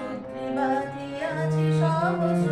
সূত্রে বাঁধিয়াছি সহস্র